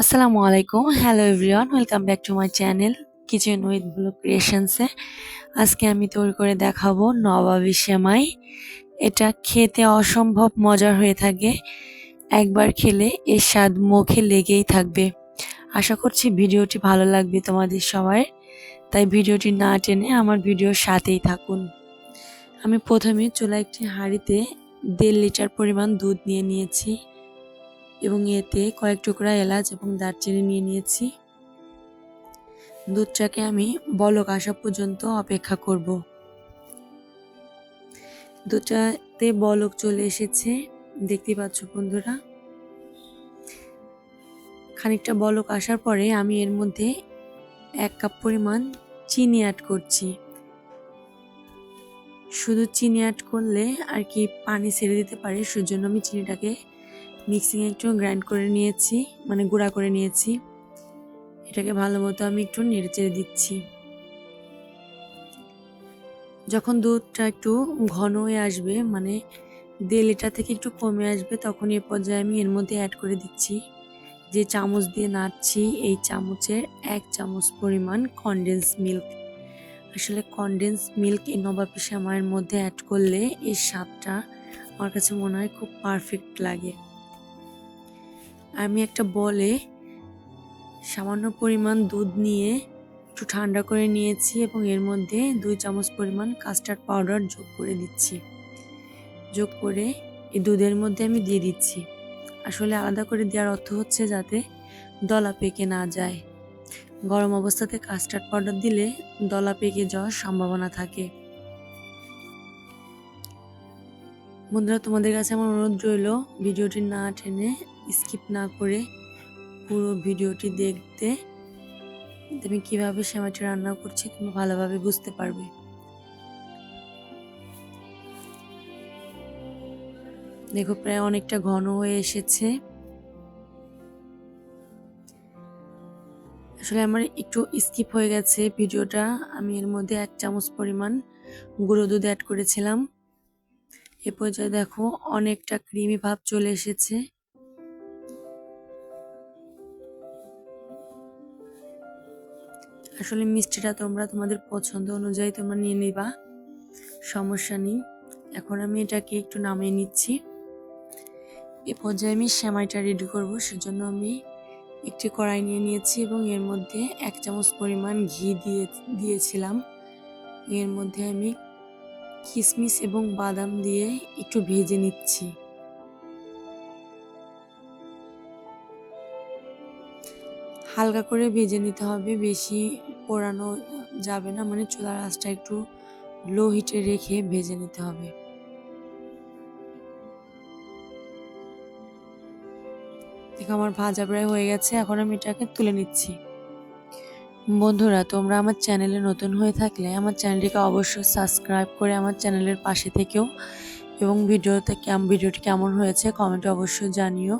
আসসালামু আলাইকুম। Hello everyone welcome back to my channel kitchen with blue ক্রিয়েশনসে আজকে আমি তৈরি করে দেখাবো নবাবি সেমাই। এটা খেতে অসম্ভব মজার হয়ে থাকে। একবার খেলে এর স্বাদ মুখে লেগেই থাকবে। আশা করছি ভিডিওটি ভালো লাগবে তোমাদের সবার। তাই ভিডিওটি না টেনে আমার ভিডিওর সাথেই থাকুন। আমি প্রথমে চুলা একটি হাঁড়িতে দেড় লিটার পরিমাণ দুধ নিয়ে নিয়েছি। এবং এতে কয়েক টুকরা এলাচ এবং দারচিনি নিয়ে নিয়েছি। দুধটাকে আমি বলক আসা পর্যন্ত অপেক্ষা করব। দুধটাতে বলক চলে এসেছে, দেখতে পাচ্ছ বন্ধুরা? খানিকটা বলক আসার পরে আমি এর মধ্যে এক কাপ পরিমাণ চিনি অ্যাড করছি। শুধু চিনি অ্যাড করলে আর কি পানি ছেড়ে দিতে পারে, সেজন্য আমি চিনিটাকে মিক্সিংয়ে একটু গ্রাইন্ড করে নিয়েছি মানে গুঁড়া করে নিয়েছি। এটাকে ভালো মতো আমি একটু নেড়ে চেড়ে দিচ্ছি। যখন দুধটা একটু ঘন হয়ে আসবে মানে দেড় থেকে একটু কমে আসবে, তখন এ পর্যায়ে আমি এর মধ্যে অ্যাড করে দিচ্ছি যে চামচ দিয়ে নাড়ছি, এই চামচের এক চামচ পরিমাণ কনডেন্স মিল্ক আসলে কনডেন্স মিল্ক এই নবাবি সামায়ের মধ্যে অ্যাড করলে এর স্বাদটা আমার কাছে মনে হয় খুব পারফেক্ট লাগে। আমি একটা বলে সামান্য পরিমাণ দুধ নিয়ে একটু ঠান্ডা করে নিয়েছি এবং এর মধ্যে দুই চামচ পরিমাণ কাস্টার্ড পাউডার যোগ করে দিচ্ছি। যোগ করে এই দুধের মধ্যে আমি দিয়ে দিচ্ছি। আসলে আলাদা করে দেওয়ার অর্থ হচ্ছে যাতে দলা পেকে না যায়। গরম অবস্থাতে কাস্টার্ড পাউডার দিলে দলা পেকে যাওয়ার সম্ভাবনা থাকে। বন্ধুরা, তোমাদের কাছে আমার অনুরোধ রইল, ভিডিওটি না টেনে স্কিপ না করে পুরো ভিডিওটি দেখতে আমি কীভাবে সেমাইটা রান্না করছি তুমি ভালোভাবে বুঝতে পারবে। দেখো, প্রায় অনেকটা ঘন হয়ে এসেছে। আসলে আমার একটু স্কিপ হয়ে গেছে ভিডিওটা। আমি এর মধ্যে এক চামচ পরিমাণ গুঁড়ো দুধ অ্যাড করেছিলাম। এ পর্যায়ে দেখো অনেকটা ক্রিমি ভাব চলে এসেছে। আসলে মিষ্টিটা তোমরা তোমাদের পছন্দ অনুযায়ী তোমরা নিয়ে নিবা, সমস্যা নেই। এখন আমি এটাকে একটু নামিয়ে নিচ্ছি। এ পর্যায়ে আমি সেমাইটা রেডি করব, সেজন্য আমি একটি কড়াই নিয়ে নিয়েছি এবং এর মধ্যে এক চামচ পরিমাণ ঘি দিয়ে, দিয়েছিলাম। এর মধ্যে আমি কিশমিশ এবং বাদাম দিয়ে একটু ভেজে নিচ্ছি। হালকা করে ভেজে নিতে হবে, বেশি পোড়ানো যাবে না মানে চুলার আঁচটা একটু লো হিটে রেখে ভেজে নিতে হবে। দেখো আমার ভাজা প্রায় হয়ে গেছে, এখন আমি এটাকে তুলে নিচ্ছি। বন্ধুরা, তোমরা আমার চ্যানেলে নতুন হয়ে থাকলে আমার চ্যানেলটিকে অবশ্যই সাবস্ক্রাইব করে আমার চ্যানেলের পাশে থেকেও এবং ভিডিওতে ভিডিওটি কেমন হয়েছে কমেন্টে অবশ্যই জানিও।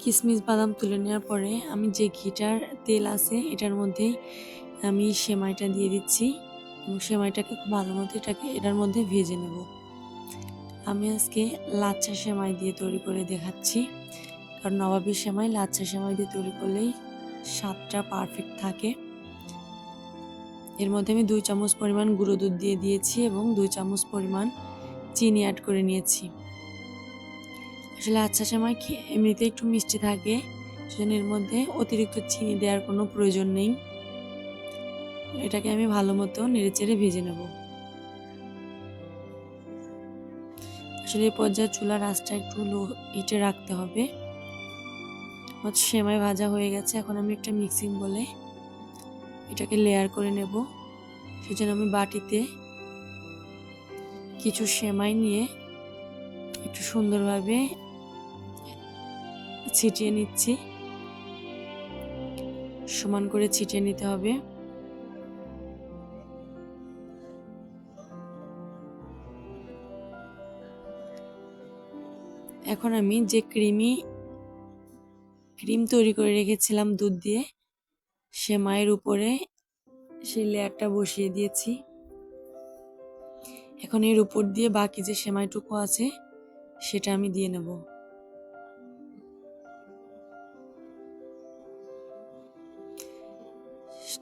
কিশমিশ বাদাম তুলে নেওয়ার পরে আমি যে ঘিটার তেল আছে, এটার মধ্যে আমি সেমাইটা দিয়ে দিচ্ছি এবং সেমাইটাকে খুব ভালো মতো এটাকে এটার মধ্যে ভেজে নেব। আমি আজকে লাচ্ছা সেমাই দিয়ে তৈরি করে দেখাচ্ছি। কারণ নবাবী সেমাই লাচ্ছা সেমাই দিয়ে তৈরি করলেই স্বাদটা পারফেক্ট থাকে। এর মধ্যে আমি দুই চামচ পরিমাণ গুঁড়ো দুধ দিয়ে দিয়েছি এবং দুই চামচ পরিমাণ চিনি অ্যাড করে নিয়েছি। আসলে আচ্ছা সময় এমনিতে একটু মিষ্টি থাকে, সেজন্য এর মধ্যে অতিরিক্ত চিনি দেওয়ার কোনো প্রয়োজন নেই। এটাকে আমি ভালো মতো নেড়ে চেড়ে ভেজে নেব। এই পর্যায়ে চুলার আঁচটা একটু লো হিটে রাখতে হবে। আমার সেমাই ভাজা হয়ে গেছে, এখন আমি একটা মিক্সিং বলে এটাকে লেয়ার করে নেব। সেজন্য আমি বাটিতে কিছু সেমাই নিয়ে একটু সুন্দরভাবে ছিটিয়ে নিচ্ছি। সমান করে ছিটিয়ে নিতে হবে। এখন আমি যে ক্রিমি, ক্রিম তৈরি করে রেখেছিলাম দুধ দিয়ে, সে মায়ের উপরে সেই লেয়ারটা বসিয়ে দিয়েছি। এখন এর উপর দিয়ে বাকি যে সেমাইটুকু আছে, সেটা আমি দিয়ে নেব।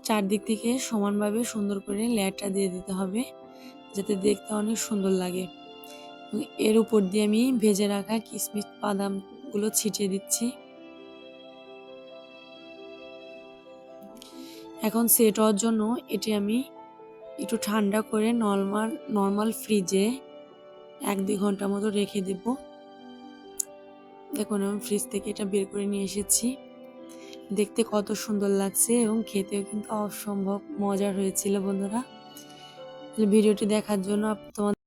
চারদিক থেকে সমানভাবে সুন্দর করে লেয়ারটা দিয়ে দিতে হবে, যাতে দেখতে অনেক সুন্দর লাগে। এর উপর দিয়ে আমি ভেজে রাখা কিশমিশ বাদামগুলো ছিটিয়ে দিচ্ছি। এখন সেট হওয়ার জন্য এটি আমি একটু ঠান্ডা করে নর্মাল নর্মাল ফ্রিজে এক দুই ঘণ্টা মতো রেখে দেব। দেখুন, আমি ফ্রিজ থেকে এটা বের করে নিয়ে এসেছি। দেখতে কত সুন্দর লাগছে এবং খেতেও কিন্তু অসম্ভব মজার হয়েছিল বন্ধুরা। ভিডিওটি দেখার জন্য তোমাদের